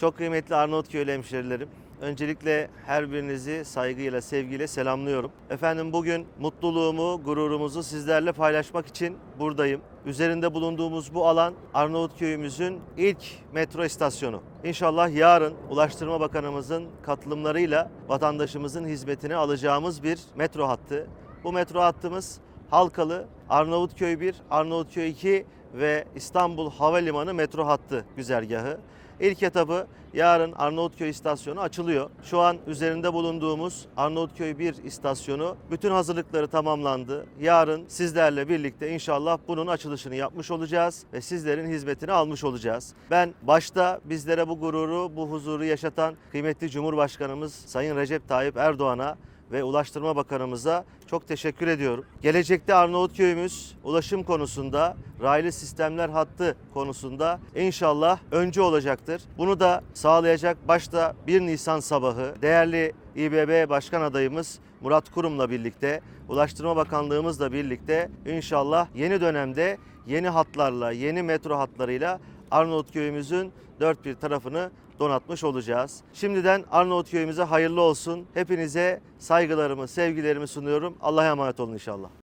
Çok kıymetli Arnavutköylü hemşerilerim. Öncelikle her birinizi saygıyla, sevgiyle selamlıyorum. Efendim bugün mutluluğumu, gururumuzu sizlerle paylaşmak için buradayım. Üzerinde bulunduğumuz bu alan Arnavutköy'ümüzün ilk metro istasyonu. İnşallah yarın Ulaştırma Bakanımızın katılımlarıyla vatandaşımızın hizmetine alacağımız bir metro hattı. Bu metro hattımız Halkalı, Arnavutköy 1, Arnavutköy 2 ve İstanbul Havalimanı metro hattı güzergahı. İlk etabı yarın Arnavutköy istasyonu açılıyor. Şu an üzerinde bulunduğumuz Arnavutköy 1 istasyonu bütün hazırlıkları tamamlandı. Yarın sizlerle birlikte inşallah bunun açılışını yapmış olacağız ve sizlerin hizmetini almış olacağız. Ben başta bizlere bu gururu, bu huzuru yaşatan kıymetli Cumhurbaşkanımız Sayın Recep Tayyip Erdoğan'a ve Ulaştırma Bakanımıza çok teşekkür ediyorum. Gelecekte Arnavutköy'ümüz ulaşım konusunda, raylı sistemler hattı konusunda inşallah öncü olacaktır. Bunu da sağlayacak başta 1 Nisan sabahı değerli İBB Başkan adayımız Murat Kurum'la birlikte, Ulaştırma Bakanlığımızla birlikte inşallah yeni dönemde yeni hatlarla, yeni metro hatlarıyla Arnavutköy'ümüzün dört bir tarafını donatmış olacağız. Şimdiden Arnavutköy'ümüze hayırlı olsun. Hepinize saygılarımı, sevgilerimi sunuyorum. Allah'a emanet olun inşallah.